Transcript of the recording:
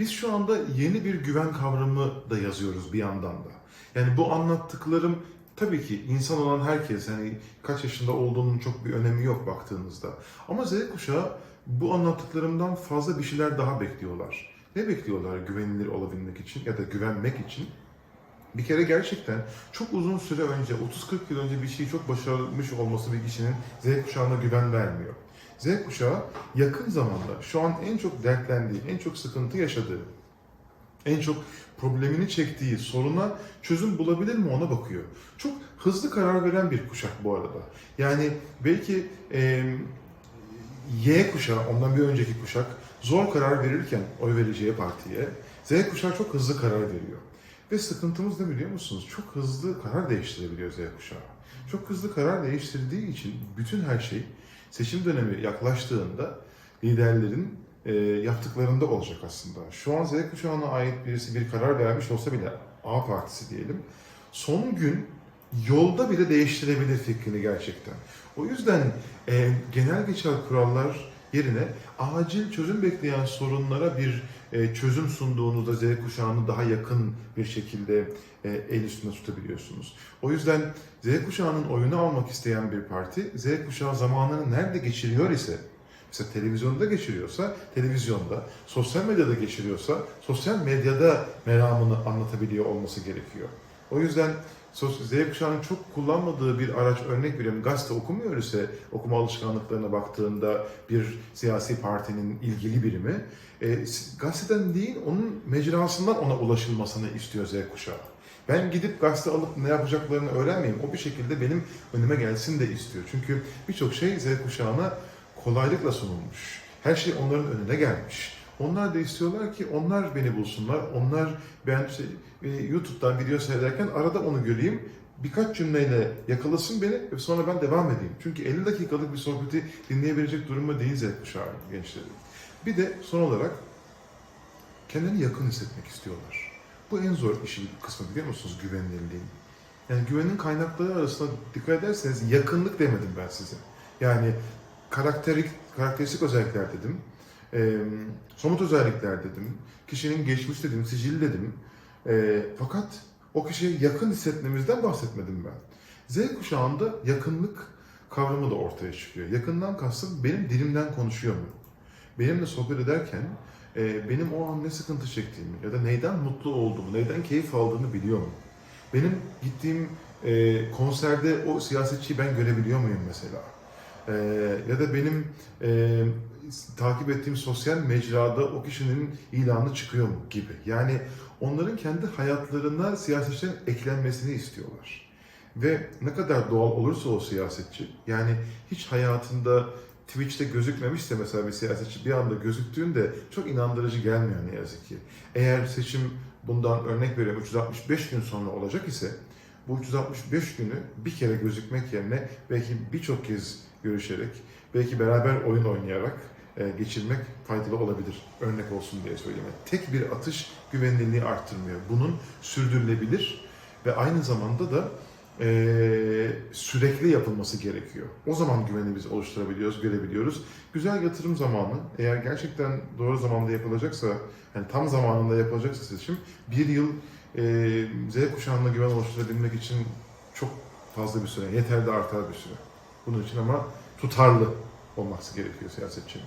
Biz şu anda yeni bir güven kavramı da yazıyoruz bir yandan da. Yani bu anlattıklarım tabii ki insan olan herkes yani kaç yaşında olduğunun çok bir önemi yok baktığınızda. Ama Z kuşağı bu anlattıklarımdan fazla bir şeyler daha bekliyorlar. Ne bekliyorlar güvenilir olabilmek için ya da güvenmek için? Bir kere gerçekten çok uzun süre önce, 30-40 yıl önce bir şeyi çok başarmış olması bir kişinin Z kuşağına güven vermiyor. Z kuşağı yakın zamanda şu an en çok dertlendiği, en çok sıkıntı yaşadığı, en çok problemini çektiği soruna çözüm bulabilir mi ona bakıyor. Çok hızlı karar veren bir kuşak bu arada. Yani belki e, Y kuşağı, ondan bir önceki kuşak zor karar verirken oy vereceği partiye Z kuşağı çok hızlı karar veriyor. Ve sıkıntımız ne biliyor musunuz? Çok hızlı karar değiştirebiliyor Z kuşağı. Çok hızlı karar değiştirdiği için bütün her şey seçim dönemi yaklaştığında liderlerin e, yaptıklarında olacak aslında. Şu an Z kuşağına ait birisi bir karar vermiş olsa bile A partisi diyelim. Son gün yolda bile değiştirebilir fikrini gerçekten. O yüzden e, genel geçer kurallar yerine acil çözüm bekleyen sorunlara bir e, çözüm sunduğunuzda Z kuşağını daha yakın bir şekilde e, el üstünde tutabiliyorsunuz. O yüzden Z kuşağının oyunu almak isteyen bir parti, Z kuşağı zamanını nerede geçiriyor ise, mesela televizyonda geçiriyorsa televizyonda, sosyal medyada geçiriyorsa sosyal medyada meramını anlatabiliyor olması gerekiyor. O yüzden Z kuşağının çok kullanmadığı bir araç örnek veriyorum gazete okumuyor ise okuma alışkanlıklarına baktığında bir siyasi partinin ilgili birimi e, gazeteden değil onun mecrasından ona ulaşılmasını istiyor Z kuşağı. Ben gidip gazete alıp ne yapacaklarını öğrenmeyeyim. O bir şekilde benim önüme gelsin de istiyor. Çünkü birçok şey Z kuşağına kolaylıkla sunulmuş. Her şey onların önüne gelmiş. Onlar da istiyorlar ki onlar beni bulsunlar. Onlar ben işte, e, YouTube'dan video seyrederken arada onu göreyim. Birkaç cümleyle yakalasın beni ve sonra ben devam edeyim. Çünkü 50 dakikalık bir sohbeti dinleyebilecek durumda değil Z kuşağı gençleri. Bir de son olarak kendini yakın hissetmek istiyorlar. Bu en zor işin kısmı biliyor musunuz güvenilirliğin? Yani güvenin kaynakları arasında dikkat ederseniz yakınlık demedim ben size. Yani karakterik, karakteristik özellikler dedim. Eee, somut özellikler dedim. Kişinin geçmiş dedim, sicil dedim. Eee, fakat o kişiye yakın hissetmemizden bahsetmedim ben. Z kuşağında yakınlık kavramı da ortaya çıkıyor. Yakından kastım benim dilimden konuşuyor mu? Benimle sohbet ederken e, benim o an ne sıkıntı çektiğimi ya da neyden mutlu olduğumu, neyden keyif aldığını biliyor mu? Benim gittiğim e, konserde o siyasetçiyi ben görebiliyor muyum mesela? E, ya da benim e, takip ettiğim sosyal mecrada o kişinin ilanı çıkıyor mu gibi. Yani onların kendi hayatlarına siyasetçilerin eklenmesini istiyorlar. Ve ne kadar doğal olursa o siyasetçi, yani hiç hayatında Twitch'te gözükmemişse mesela bir siyasetçi bir anda gözüktüğünde çok inandırıcı gelmiyor ne yazık ki. Eğer seçim bundan örnek veriyorum 365 gün sonra olacak ise bu 365 günü bir kere gözükmek yerine belki birçok kez görüşerek, belki beraber oyun oynayarak geçirmek faydalı olabilir. Örnek olsun diye söyleyeyim. Tek bir atış güvenilirliği arttırmıyor. Bunun sürdürülebilir ve aynı zamanda da e, sürekli yapılması gerekiyor. O zaman güveni biz oluşturabiliyoruz, görebiliyoruz. Güzel yatırım zamanı, eğer gerçekten doğru zamanda yapılacaksa, yani tam zamanında yapılacaksa seçim, bir yıl e, Z kuşağına güven oluşturabilmek için çok fazla bir süre, yeterli artar bir süre. Bunun için ama tutarlı olması gerekiyor siyasetçinin.